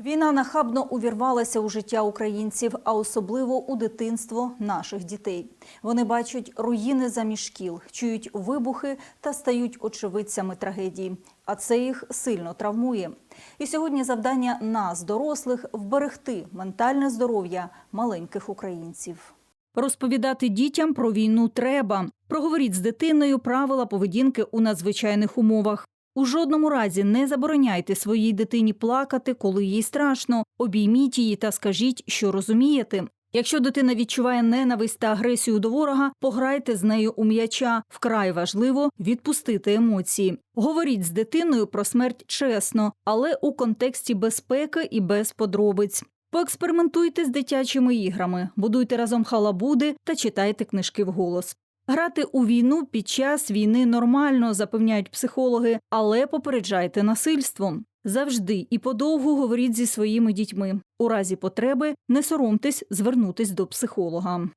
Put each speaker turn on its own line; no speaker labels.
Війна нахабно увірвалася у життя українців, а особливо у дитинство наших дітей. Вони бачать руїни заміж шкіл, чують вибухи та стають очевидцями трагедії. А це їх сильно травмує. І сьогодні завдання нас, дорослих, вберегти ментальне здоров'я маленьких українців. Розповідати дітям про війну треба. Проговоріть з дитиною правила поведінки у надзвичайних умовах. У жодному разі не забороняйте своїй дитині плакати, коли їй страшно. Обійміть її та скажіть, що розумієте. Якщо дитина відчуває ненависть та агресію до ворога, пограйте з нею у м'яча. Вкрай важливо відпустити емоції. Говоріть з дитиною про смерть чесно, але у контексті безпеки і без подробиць. Поекспериментуйте з дитячими іграми, будуйте разом халабуди та читайте книжки вголос. Грати у війну під час війни нормально, запевняють психологи, але попереджайте насильством. Завжди і подовгу говоріть зі своїми дітьми. У разі потреби не соромтесь звернутись до психолога.